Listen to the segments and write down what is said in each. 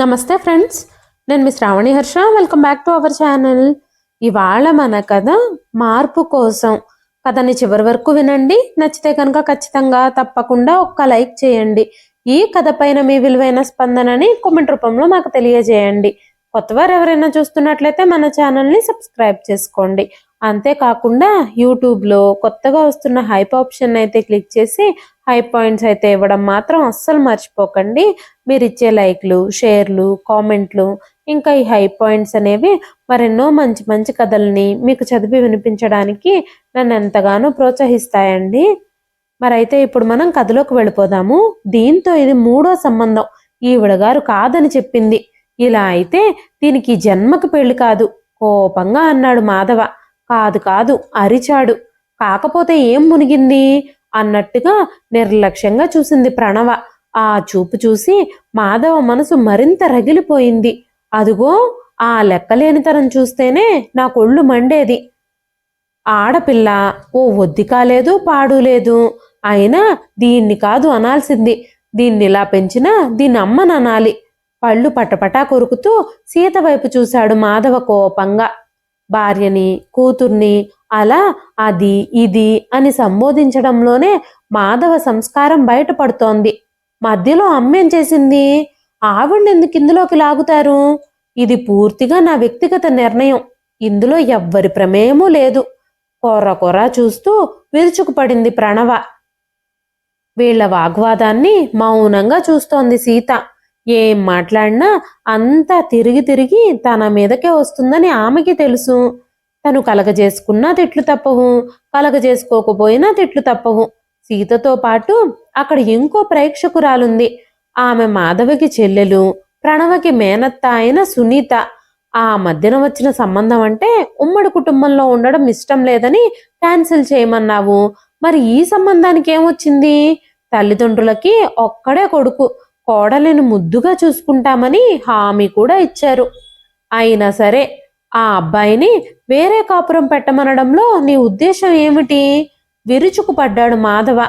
నమస్తే ఫ్రెండ్స్ నేను మీ Shravani Harsha. Welcome back to our channel ఇవాళ మన కథ మార్పు కోసం. కథని చివరి వరకు వినండి. నచ్చితే కనుక ఖచ్చితంగా తప్పకుండా ఒక్క లైక్ చేయండి. ఈ కథ పైన మీ విలువైన స్పందనని కామెంట్ రూపంలో మాకు తెలియజేయండి. కొత్తవారు ఎవరైనా చూస్తున్నట్లయితే మన ఛానల్ని సబ్స్క్రైబ్ చేసుకోండి. అంతేకాకుండా యూట్యూబ్లో కొత్తగా వస్తున్న హైప్ ఆప్షన్ అయితే క్లిక్ చేసి హై పాయింట్స్ అయితే ఇవ్వడం మాత్రం అస్సలు మర్చిపోకండి. మీరు ఇచ్చే లైక్లు షేర్లు కామెంట్లు ఇంకా ఈ హై పాయింట్స్ అనేవి మరెన్నో మంచి మంచి కథల్ని మీకు చదివి వినిపించడానికి నన్ను ఎంతగానో ప్రోత్సహిస్తాయండి. మరైతే ఇప్పుడు మనం కథలోకి వెళ్ళిపోదాము. దీంతో ఇది మూడో సంబంధం. ఈవిడ గారు కాదని చెప్పింది. ఇలా అయితే దీనికి జన్మకు పెళ్ళి కాదు. కోపంగా అన్నాడు మాధవ. కాదు కాదు అరిచాడు. కాకపోతే ఏం మునిగింది? అన్నట్టుగా నిర్లక్ష్యంగా చూసింది ప్రణవ. ఆ చూపు చూసి మాధవ మనసు మరింత రగిలిపోయింది. అదుగో ఆ లెక్కలేనితనం చూస్తేనే నా కొళ్ళు మండేది. ఆడపిల్ల ఓ ఒద్ది కాలేదు పాడు లేదు. అయినా దీన్ని కాదు అనాల్సింది. దీన్ని ఇలా పెంచినా దీన్ని అమ్మననాలి. పళ్ళు పటపటా కొరుకుతూ సీత వైపు చూశాడు మాధవ కోపంగా. భార్యని కూతుర్ని అలా అది ఇది అని సంబోధించడంలోనే మాధవ సంస్కారం బయటపడుతోంది. మధ్యలో అమ్మేం చేసింది? ఆవిడ్ని ఎందుకు ఇందులోకి లాగుతారు? ఇది పూర్తిగా నా వ్యక్తిగత నిర్ణయం. ఇందులో ఎవ్వరి ప్రమేయమూ లేదు. కొర్ర కొర్ర చూస్తూ విరుచుకుపడింది ప్రణవ. వీళ్ళ వాగ్వాదాన్ని మౌనంగా చూస్తోంది సీత. ఏం మాట్లాడినా అంతా తిరిగి తిరిగి తన మీదకే వస్తుందని ఆమెకి తెలుసు. తను కలగజేసుకున్నా తిట్లు తప్పవు. కలగజేసుకోకపోయినా తిట్లు తప్పవు. సీతతో పాటు అక్కడ ఇంకో ప్రేక్షకురాలుంది. ఆమె మాధవికి చెల్లెలు ప్రణవకి మేనత్త అయిన సునీత. ఆ మధ్యన వచ్చిన సంబంధం అంటే ఉమ్మడి కుటుంబంలో ఉండడం ఇష్టం లేదని క్యాన్సిల్ చేయమన్నావు. మరి ఈ సంబంధానికి ఏమొచ్చింది? తల్లిదండ్రులకి ఒక్కడే కొడుకు. కోడలిని ముద్దుగా చూసుకుంటామని హామీ కూడా ఇచ్చారు. అయినా సరే ఆ అబ్బాయిని వేరే కాపురం పెట్టమనడంలో నీ ఉద్దేశం ఏమిటి? విరుచుకుపడ్డాడు మాధవ.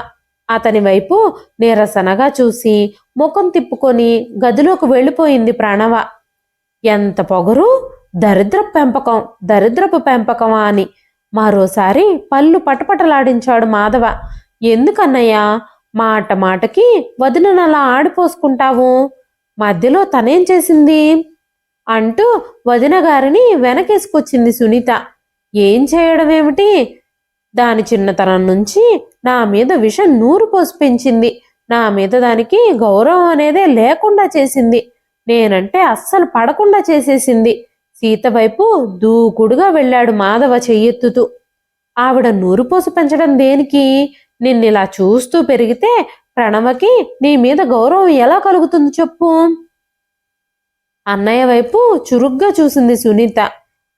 అతని వైపు నిరసనగా చూసి ముఖం తిప్పుకొని గదిలోకి వెళ్ళిపోయింది ప్రణవ. ఎంత పొగరు? దరిద్ర పెంపకం దరిద్రపు పెంపకమా అని. మరోసారి పళ్ళు పటపటలాడించాడు మాధవ. ఎందుకన్నయ్యా? మాట మాటకి వదినను అలా ఆడిపోసుకుంటావు? మధ్యలో తనేం చేసింది? అంటూ వదిన గారిని వెనకేసుకొచ్చింది సునీత. ఏం చేయడం ఏమిటి దాని చిన్నతనం నుంచి నా మీద విషం నూరు పోసి పెంచింది. నా మీద దానికి గౌరవం అనేదే లేకుండా చేసింది. నేనంటే అస్సలు పడకుండా చేసేసింది. సీత వైపు దూకుడుగా వెళ్ళాడు మాధవ చెయ్యెత్తుతూ. ఆవిడ నూరు పోసి పెంచడం దేనికి? నిన్నిలా చూస్తూ పెరిగితే ప్రణవకి నీ మీద గౌరవం ఎలా కలుగుతుంది చెప్పు. అన్నయ్య వైపు చురుగ్గా చూసింది సునీత.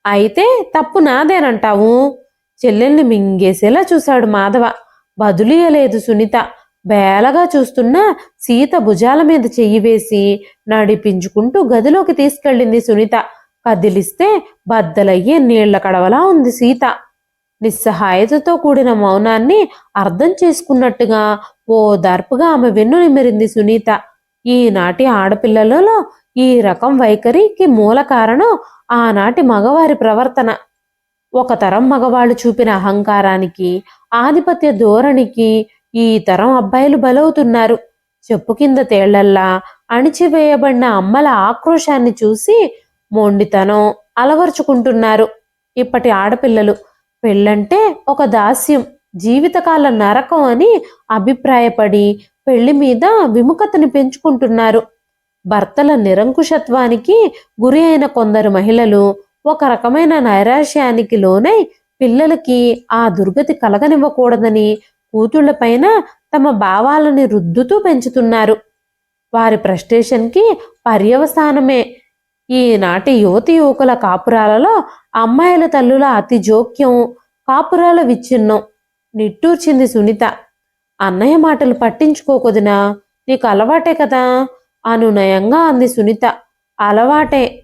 అయితే తప్పు నాదేనంటావు? చెల్లెల్ని మింగేసేలా చూశాడు మాధవ. బదులియలేదు సునీత. బేలగా చూస్తున్న సీత భుజాల మీద చెయ్యి వేసి నడిపించుకుంటూ గదిలోకి తీసుకెళ్ళింది సునీత. కదిలిస్తే బద్దలయ్యే నీళ్ళ కడవలా ఉంది సీత. నిస్సహాయతతో కూడిన మౌనాన్ని అర్థం చేసుకున్నట్టుగా ఓ దర్పుగా ఆమె వెన్ను నిమిరింది సునీత. ఈనాటి ఆడపిల్లలలో ఈ రకం వైఖరికి మూల కారణం ఆనాటి మగవారి ప్రవర్తన. ఒక తరం మగవాళ్ళు చూపిన అహంకారానికి ఆధిపత్య ధోరణికి ఈ తరం అబ్బాయిలు బలవుతున్నారు. చెప్పు కింద తేళ్ళల్లా అణిచివేయబడిన అమ్మల ఆక్రోశాన్ని చూసి మొండితనం అలవర్చుకుంటున్నారు. ఇప్పటి ఆడపిల్లలు పెళ్ళంటే ఒక దాస్యం జీవితకాల నరకం అని అభిప్రాయపడి పెళ్ళి మీద విముఖతని పెంచుకుంటున్నారు. భర్తల నిరంకుశత్వానికి గురి అయిన కొందరు మహిళలు ఒక రకమైన నైరాశ్యానికి లోనై పిల్లలకి ఆ దుర్గతి కలగనివ్వకూడదని కూతుళ్ళపైన తమ భావాలని రుద్దుతూ పెంచుతున్నారు. వారి ప్రస్టేషన్కి పర్యవసానమే. ఈనాటి యువతి యువకుల కాపురాలలో అమ్మాయిల తల్లుల అతి జోక్యం కాపురాల విచ్ఛిన్నం. నిట్టూర్చింది సునీత. అన్నయ్య మాటలు పట్టించుకోకొదినా నీకు అలవాటే కదా? అనునయంగా అంది సునీత. అలవాటే.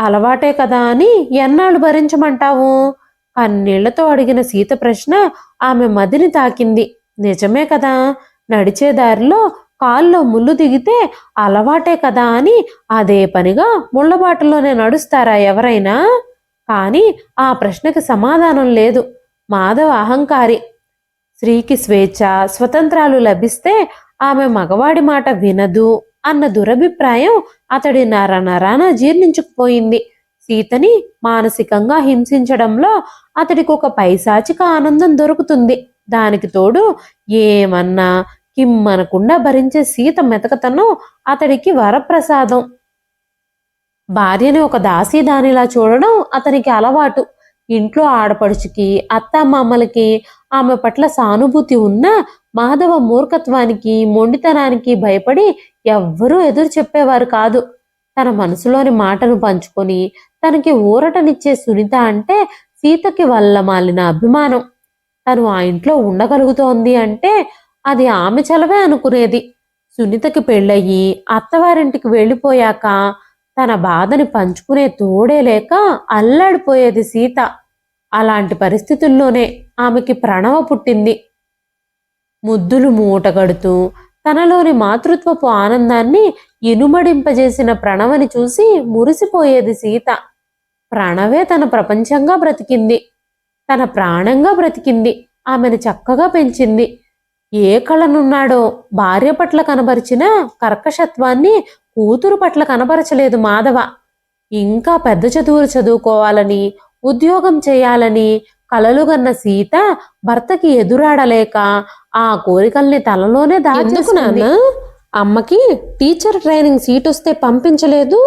అలవాటే కదా అని ఎన్నాళ్ళు భరించమంటావు? కన్నీళ్ళతో అడిగిన సీత ప్రశ్న ఆమె మదిని తాకింది. నిజమే కదా? నడిచే దారిలో కాల్లో ముళ్ళు దిగితే అలవాటే కదా అని అదే పనిగా ముళ్ళబాటలోనే నడుస్తారా ఎవరైనా? కానీ ఆ ప్రశ్నకి సమాధానం లేదు. మాధవ అహంకారి. స్త్రీకి స్వేచ్ఛ స్వతంత్రాలు లభిస్తే ఆమె మగవాడి మాట వినదు అన్న దురభిప్రాయం అతడి నర నరాన జీర్ణించుకుపోయింది. సీతని మానసికంగా హింసించడంలో అతడికి ఒక పైశాచిక ఆనందం దొరుకుతుంది. దానికి తోడు ఏమన్నా కిమ్మనకుండా భరించే సీత మెతకతను అతడికి వరప్రసాదం. భార్యని ఒక దాసీదానిలా చూడడం అతనికి అలవాటు. ఇంట్లో ఆడపడుచుకి అత్తమామలకి ఆమె పట్ల సానుభూతి ఉన్న మాధవ మూర్ఖత్వానికి మొండితనానికి భయపడి ఎవ్వరూ ఎదురు చెప్పేవారు కాదు. తన మనసులోని మాటను పంచుకొని తనకి ఊరటనిచ్చే సునీత అంటే సీతకి వల్ల మాలిన అభిమానం. తను ఆ ఇంట్లో ఉండగలుగుతోంది అంటే అది ఆమె చలవే అనుకునేది. సునీతకి పెళ్ళయి అత్తవారింటికి వెళ్ళిపోయాక తన బాధని పంచుకునే తోడే లేక అల్లాడిపోయేది సీత. అలాంటి పరిస్థితుల్లోనే ఆమెకి ప్రణవ పుట్టింది. ముద్దులు మూటగడుతూ తనలోని మాతృత్వపు ఆనందాన్ని ఇనుమడింపజేసిన ప్రణవని చూసి మురిసిపోయేది సీత. ప్రణవే తన ప్రపంచంగా బ్రతికింది. తన ప్రాణంగా బ్రతికింది. ఆమెను చక్కగా పెంచింది. ఏ కళనున్నాడో భార్య పట్ల కనబరిచిన కర్కశత్వాన్ని కూతురు పట్ల కనబరచలేదు మాధవ. ఇంకా పెద్ద చదువులు చదువుకోవాలని ఉద్యోగం చేయాలని కలలుగన్న సీత భర్తకి ఎదురాడలేక ఆ కోరికల్ని తలలోనే దాచుకున్నాను అమ్మకి టీచర్ ట్రైనింగ్ సీట్ వస్తే పంపించలేదు.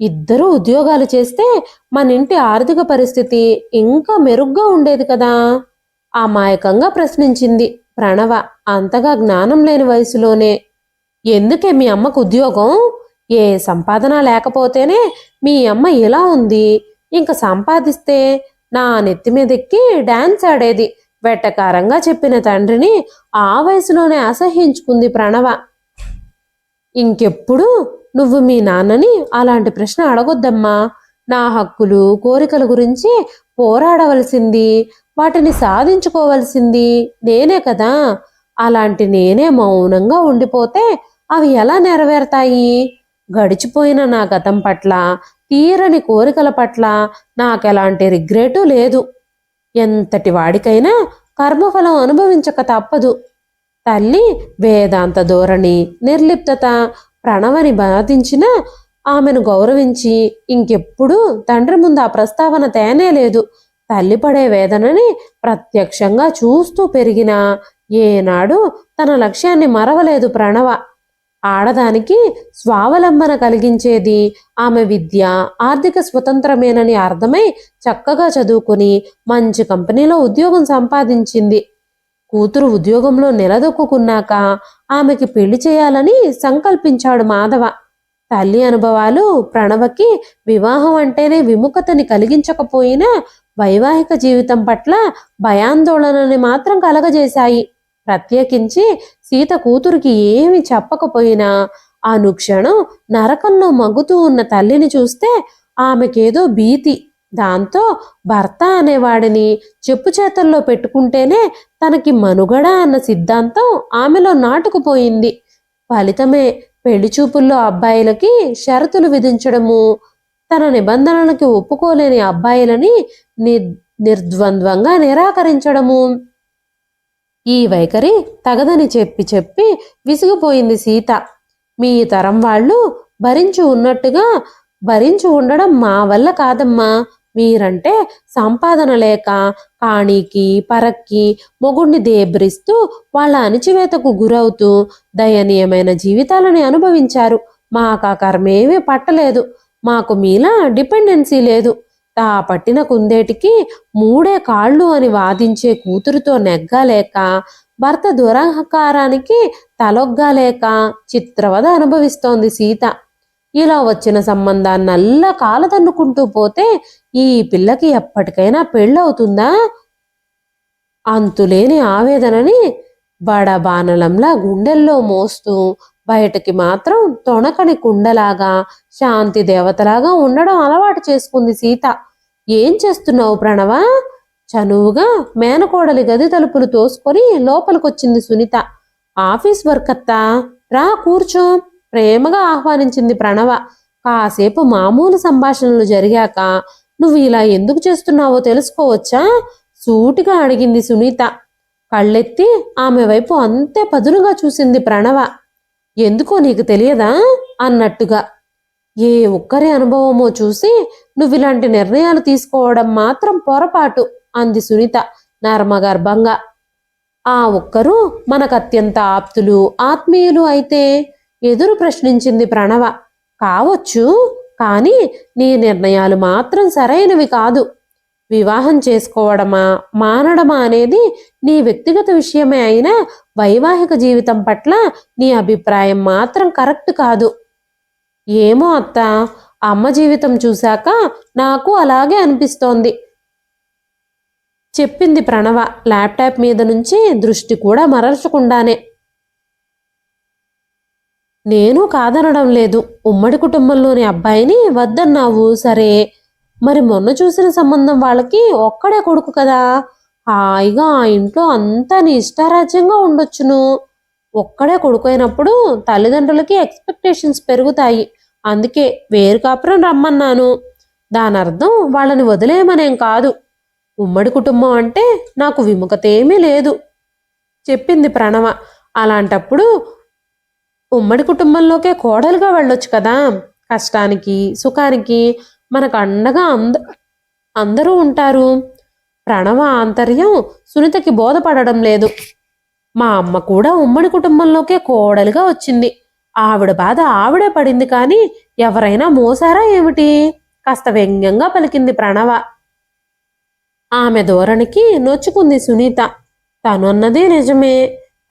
ఇద్దరు ఉద్యోగాలు చేస్తే మన ఇంటి ఆర్థిక పరిస్థితి ఇంకా మెరుగ్గా ఉండేది కదా? అమాయకంగా ప్రశ్నించింది. ప్రణవ అంతగా జ్ఞానం లేని వయసులోనే ఎందుకే మీ అమ్మకు ఉద్యోగం? ఏ సంపాదన లేకపోతేనే మీ అమ్మ ఇలా ఉంది. ఇంక సంపాదిస్తే నా నెత్తి మీదెక్కి డాన్స్ ఆడేది. వెట్టకారంగా చెప్పిన తండ్రిని ఆ వయసులోనే అసహ్యించుకుంది ప్రణవ. ఇంకెప్పుడు నువ్వు మీ నాన్నని అలాంటి ప్రశ్న అడగొద్దమ్మా. నా హక్కులు కోరికల గురించి పోరాడవలసింది. వాటిని సాధించుకోవలసింది నేనే కదా. అలాంటి నేనే మౌనంగా ఉండిపోతే అవి ఎలా నెరవేరుతాయి? గడిచిపోయిన నా గతం పట్ల తీరని కోరికల పట్ల నాకెలాంటి రిగ్రెటు లేదు. ఎంతటి వాడికైనా కర్మఫలం అనుభవించక తప్పదు. తల్లి వేదాంత ధోరణి నిర్లిప్తత ప్రణవని బాధించిన ఆమెను గౌరవించి ఇంకెప్పుడు తండ్రి ముందు ఆ ప్రస్తావన తేనే లేదు. తల్లి పడే వేదనని ప్రత్యక్షంగా చూస్తూ పెరిగిన ఏనాడు తన లక్ష్యాన్ని మరవలేదు ప్రణవ. ఆడదానికి స్వావలంబన కలిగించేది ఆమె విద్య ఆర్థిక స్వతంత్రమేనని అర్థమై చక్కగా చదువుకుని మంచి కంపెనీలో ఉద్యోగం సంపాదించింది. కూతురు ఉద్యోగంలో నిలదొక్కున్నాక ఆమెకి పెళ్ళి చేయాలని సంకల్పించాడు మాధవ. తల్లి అనుభవాలు ప్రణవకి వివాహం అంటేనే విముఖతని కలిగించకపోయినా వైవాహిక జీవితం పట్ల భయాందోళనని మాత్రం కలగజేశాయి. ప్రత్యేకించి సీత కూతురికి ఏమి చెప్పకపోయినా అనుక్షణం నరకంలో మగ్గుతూ ఉన్న తల్లిని చూస్తే ఆమెకేదో భీతి. దాంతో భర్త అనేవాడిని చెప్పు చేతల్లో పెట్టుకుంటేనే తనకి మనుగడ అన్న సిద్ధాంతం ఆమెలో నాటుకుపోయింది. ఫలితమే పెళ్ళి చూపుల్లో అబ్బాయిలకి షరతులు విధించడము తన నిబంధనలకి ఒప్పుకోలేని అబ్బాయిలని ని నిర్ద్వంద్వంగా నిరాకరించడము. ఈ వైఖరి తగదని చెప్పి చెప్పి విసిగిపోయింది సీత. మీ తరం వాళ్ళు భరించి ఉన్నట్టుగా భరించి ఉండడం మా వల్ల కాదమ్మా. మీరంటే సంపాదన లేక కాణీకి పరక్కి మొగుణ్ణి దేబ్రిస్తూ వాళ్ళ అణిచివేతకు గురవుతూ దయనీయమైన జీవితాలని అనుభవించారు. మాకు ఆ కర్మేమీ పట్టలేదు. మాకు మీలా డిపెండెన్సీ లేదు. తా పట్టిన కుందేటికి మూడే కాళ్ళు అని వాదించే కూతురుతో నెగ్గలేక భర్త దురహకారానికి తలొగ్గలేక చిత్రవద అనుభవిస్తోంది సీత. ఇలా వచ్చిన సంబంధాన్నల్లా కాలదన్నుకుంటూ పోతే ఈ పిల్లకి ఎప్పటికైనా పెళ్ళవుతుందా? అంతులేని ఆవేదనని బడబానలంలా గుండెల్లో మోస్తూ బయటకి మాత్రం తొణకని కుండలాగా శాంతి దేవతలాగా ఉండడం అలవాటు చేసుకుంది సీత. ఏం చేస్తున్నావు ప్రణవ? చనువుగా మేనకోడలి గది తలుపులు తోసుకొని లోపలికొచ్చింది సునీత. ఆఫీస్ వర్క్ అత్తా రా కూర్చో ప్రేమగా ఆహ్వానించింది ప్రణవ. కాసేపు మామూలు సంభాషణలు జరిగాక నువ్వు ఇలా ఎందుకు చేస్తున్నావో తెలుసుకోవచ్చా? సూటిగా అడిగింది సునీత. కళ్ళెత్తి ఆమె వైపు అంతే పదునుగా చూసింది ప్రణవ. ఎందుకో నీకు తెలియదా? అన్నట్టుగా. ఏ ఒక్కరి అనుభవమో చూసి నువ్వు ఇలాంటి నిర్ణయాలు తీసుకోవడం మాత్రం పొరపాటు అంది సునీత నర్మగర్భంగా ఆ ఒక్కరు మనకు అత్యంత ఆప్తులు ఆత్మీయులు అయితే ఎదురు ప్రశ్నించింది ప్రణవ. కావచ్చు కానీ నీ నిర్ణయాలు మాత్రం సరైనవి కాదు. వివాహం చేసుకోవడమా మానడమా అనేది నీ వ్యక్తిగత విషయమే అయినా వైవాహిక జీవితం పట్ల నీ అభిప్రాయం మాత్రం కరెక్ట్ కాదు. ఏమో అత్త అమ్మ జీవితం చూశాక నాకు అలాగే అనిపిస్తోంది. చెప్పింది ప్రణవ ల్యాప్టాప్ మీద నుంచి దృష్టి కూడా మరల్చకుండానే. నేను కాదనడం లేదు. ఉమ్మడి కుటుంబంలోని అబ్బాయిని వద్దన్నావు సరే. మరి మొన్న చూసిన సంబంధం వాళ్ళకి ఒక్కడే కొడుకు కదా. హాయిగా ఆ ఇంట్లో అంతా నీ ఇష్టారాజ్యంగా ఉండొచ్చును. ఒక్కడే కొడుకు అయినప్పుడు తల్లిదండ్రులకి ఎక్స్పెక్టేషన్స్ పెరుగుతాయి. అందుకే వేరు కాపురం రమ్మన్నాను. దాని అర్థం వాళ్ళని వదిలేయమనేం కాదు. ఉమ్మడి కుటుంబం అంటే నాకు విముఖత ఏమీ లేదు. చెప్పింది ప్రణవ. అలాంటప్పుడు ఉమ్మడి కుటుంబంలోకే కోడలుగా వెళ్ళొచ్చు కదా. కష్టానికి సుఖానికి మనకు అండగా అంద అందరూ ఉంటారు. ప్రణవ ఆంతర్యం సునీతకి బోధపడడం లేదు. మా అమ్మ కూడా ఉమ్మడి కుటుంబంలోకే కోడలుగా వచ్చింది. ఆవిడ బాధ ఆవిడే పడింది కానీ ఎవరైనా మోసారా ఏమిటి? కాస్త వ్యంగ్యంగా పలికింది ప్రణవ. ఆమె ధోరణికి నొచ్చుకుంది సునీత. తనున్నదే నిజమే.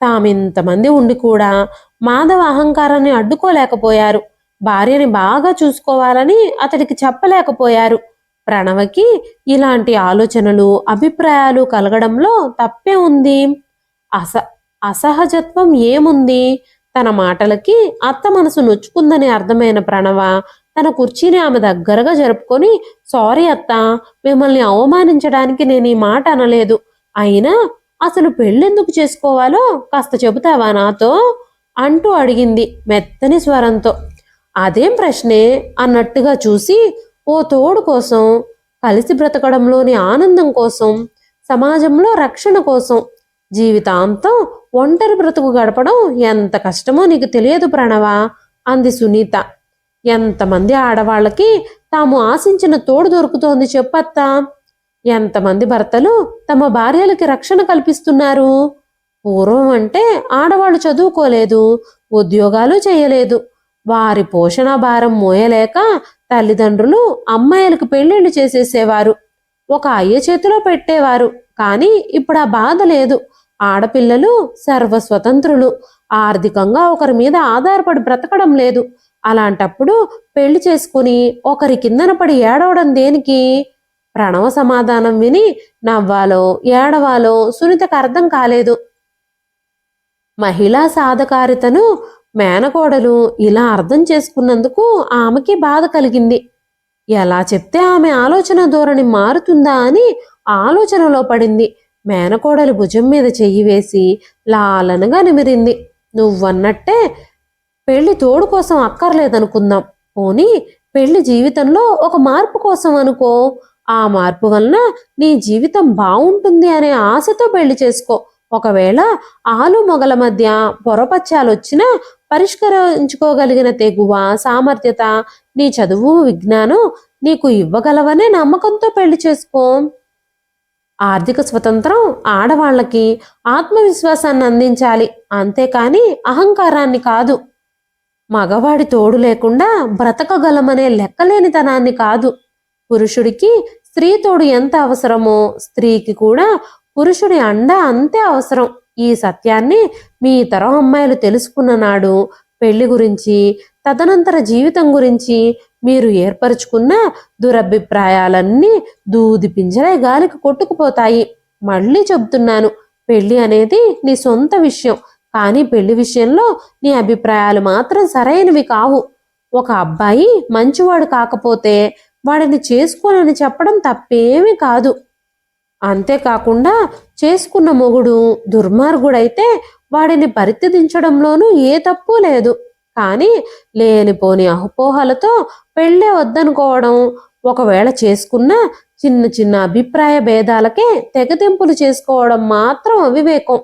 తామింతమంది ఉండి కూడా మాధవ అహంకారాన్ని అడ్డుకోలేకపోయారు. భార్యని బాగా చూసుకోవాలని అతడికి చెప్పలేకపోయారు. ప్రణవకి ఇలాంటి ఆలోచనలు అభిప్రాయాలు కలగడంలో తప్పే ఉంది. అస అసహజత్వం ఏముంది? తన మాటలకి అత్త మనసు నొచ్చుకుందని అర్థమైన ప్రణవ తన కుర్చీని ఆమె దగ్గరగా జరుపుకొని సారీ అత్త మిమ్మల్ని అవమానించడానికి నేను ఈ మాట అనలేదు. అయినా అసలు పెళ్ళెందుకు చేసుకోవాలో కాస్త చెబుతావా నాతో? అంటూ అడిగింది మెత్తని స్వరంతో. అదేం ప్రశ్నే అన్నట్టుగా చూసి ఓ తోడు కోసం కలిసి బ్రతకడంలోని ఆనందం కోసం సమాజంలో రక్షణ కోసం జీవితాంతం ఒంటరి బ్రతుకు గడపడం ఎంత కష్టమో నీకు తెలియదు ప్రణవా అంది సునీత. ఎంతమంది ఆడవాళ్ళకి తాము ఆశించిన తోడు దొరుకుతోంది చెప్పత్తా? ఎంతమంది భర్తలు తమ భార్యలకి రక్షణ కల్పిస్తున్నారు? పూర్వం అంటే ఆడవాళ్ళు చదువుకోలేదు ఉద్యోగాలు చేయలేదు వారి పోషణ భారం మోయలేక తల్లిదండ్రులు అమ్మాయిలకు పెళ్ళిళ్ళు చేసేసేవారు. ఒక అయ్య చేతిలో పెట్టేవారు. కానీ ఇప్పుడు ఆ బాధ లేదు. ఆడపిల్లలు సర్వస్వతంత్రులు. ఆర్థికంగా ఒకరి మీద ఆధారపడి బ్రతకడం లేదు. అలాంటప్పుడు పెళ్ళి చేసుకుని ఒకరి కిందన పడి ఏడవడం దేనికి? ప్రణవ సమాధానం విని నవ్వాలో ఏడవాలో సునీతకు అర్థం కాలేదు. మహిళా సాధకారితను మేనకోడలు ఇలా అర్థం చేసుకున్నందుకు ఆమెకి బాధ కలిగింది. ఎలా చెప్తే ఆమె ఆలోచన ధోరణి మారుతుందా అని ఆలోచనలో పడింది. మేనకోడలు భుజం మీద చెయ్యి వేసి లాలనగా నిమిరింది. నువ్వన్నట్టే పెళ్ళి తోడు కోసం అక్కర్లేదనుకుందాం. పోనీ పెళ్ళి జీవితంలో ఒక మార్పు కోసం అనుకో. ఆ మార్పు వలన నీ జీవితం బాగుంటుంది అనే ఆశతో పెళ్ళి చేసుకో. ఒకవేళ ఆలు మొగల మధ్య పొరపచ్చాలు వచ్చినా పరిష్కరించుకోగలిగిన తెగువ సామర్థ్యత నీ చదువు విజ్ఞానం నీకు ఇవ్వగలవనే నమ్మకంతో పెళ్ళి చేసుకో. ఆర్థిక స్వతంత్రం ఆడవాళ్ళకి ఆత్మవిశ్వాసాన్ని అందించాలి. అంతేకాని అహంకారాన్ని కాదు. మగవాడి తోడు లేకుండా బ్రతకగలమనే లెక్కలేనితనాన్ని కాదు. పురుషుడికి స్త్రీ తోడు ఎంత అవసరమో స్త్రీకి కూడా పురుషుడి అండ అంతే అవసరం. ఈ సత్యాన్ని మీ తరం అమ్మాయిలు తెలుసుకున్న నాడు పెళ్ళి గురించి తదనంతర జీవితం గురించి మీరు ఏర్పరచుకున్న దురభిప్రాయాలన్నీ దూది పింజరై గాలికి కొట్టుకుపోతాయి. మళ్ళీ చెబుతున్నాను పెళ్ళి అనేది నీ సొంత విషయం. కానీ పెళ్ళి విషయంలో నీ అభిప్రాయాలు మాత్రం సరైనవి కావు. ఒక అబ్బాయి మంచివాడు కాకపోతే వాడిని చేసుకోనని చెప్పడం తప్పేమీ కాదు. అంతేకాకుండా చేసుకున్న మొగుడు దుర్మార్గుడైతే వాడిని పరిత్యదించడంలోనూ ఏ తప్పు లేదు. కానీ లేనిపోని అపోహలతో పెళ్ళే వద్దనుకోవడం ఒకవేళ చేసుకున్న చిన్న చిన్న అభిప్రాయ భేదాలకే తెగతింపులు చేసుకోవడం మాత్రం అవివేకం.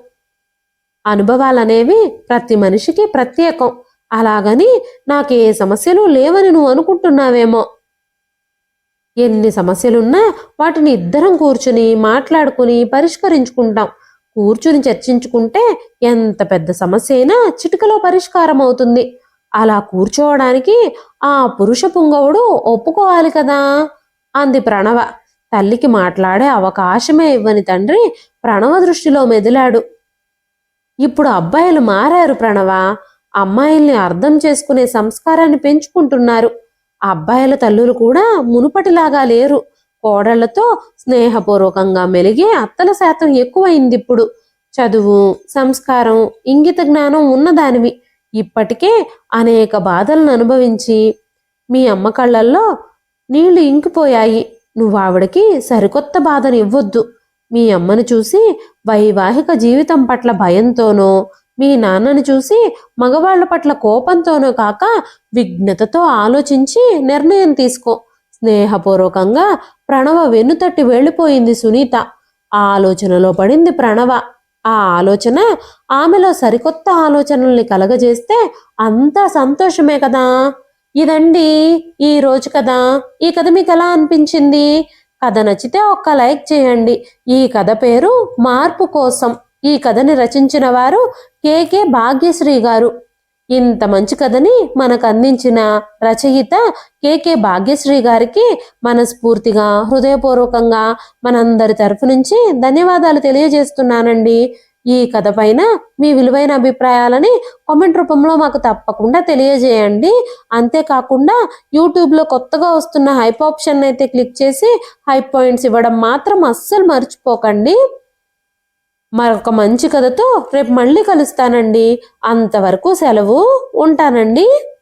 అనుభవాలనేవి ప్రతి మనిషికి ప్రత్యేకం. అలాగని నాకే సమస్యలు లేవని నువ్వు అనుకుంటున్నావేమో. ఎన్ని సమస్యలున్నా వాటిని ఇద్దరం కూర్చుని మాట్లాడుకుని పరిష్కరించుకుంటాం. కూర్చుని చర్చించుకుంటే ఎంత పెద్ద సమస్య అయినా చిటికలో పరిష్కారం అవుతుంది అలా కూర్చోవడానికి ఆ పురుష పుంగవుడు ఒప్పుకోవాలి కదా! అంది ప్రణవ. తల్లికి మాట్లాడే అవకాశమే ఇవ్వని తండ్రి ప్రణవ దృష్టిలో మెదిలాడు. ఇప్పుడు అబ్బాయిలు మారారు ప్రణవ. అమ్మాయిల్ని అర్థం చేసుకునే సంస్కారాన్ని పెంచుకుంటున్నారు. ఆ అబ్బాయిల తల్లులు కూడా మునుపటిలాగా లేరు. కోడళ్ళతో స్నేహపూర్వకంగా మెలిగే అత్తల శాతం ఎక్కువైంది ఇప్పుడు చదువు సంస్కారం ఇంగిత జ్ఞానం ఉన్నదానివి. ఇప్పటికే అనేక బాధలను అనుభవించి మీ అమ్మ కళ్ళల్లో నీళ్ళు ఇంకిపోయాయి. నువ్వు ఆవిడకి సరికొత్త బాధను ఇవ్వొద్దు మీ అమ్మను చూసి వైవాహిక జీవితం పట్ల భయంతోనో మీ నాన్నను చూసి మగవాళ్ళ పట్ల కోపంతోనో కాక విఘ్నతతో ఆలోచించి నిర్ణయం తీసుకో. స్నేహపూర్వకంగా ప్రణవ వెన్నుతట్టి వెళ్ళిపోయింది సునీత. ఆ ఆలోచనలో పడింది ప్రణవ. ఆ ఆలోచన ఆమెలో సరికొత్త ఆలోచనల్ని కలగజేస్తే అంతా సంతోషమే కదా? ఇదండి ఈ రోజు కదా? ఈ కథ మీకు ఎలా అనిపించింది? కథ నచ్చితే ఒక్క లైక్ చేయండి. ఈ కథ పేరు మార్పు కోసం. ఈ కథని రచించిన వారు కేకే భాగ్యశ్రీ గారు. ఇంత మంచి కథని మనకు అందించిన రచయిత కేకే భాగ్యశ్రీ గారికి మనస్ఫూర్తిగా హృదయపూర్వకంగా మనందరి తరఫు నుంచి ధన్యవాదాలు తెలియజేస్తున్నానండి. ఈ కథ పైన మీ విలువైన అభిప్రాయాలని కామెంట్ రూపంలో మాకు తప్పకుండా తెలియజేయండి. అంతేకాకుండా యూట్యూబ్లో కొత్తగా వస్తున్న హైప్ ఆప్షన్ అయితే క్లిక్ చేసి హైప్ పాయింట్స్ ఇవ్వడం మాత్రం అస్సలు మర్చిపోకండి. మరొక మంచి కథతో రేపు మళ్ళీ కలుస్తానండి. అంతవరకు సెలవు ఉంటానండి.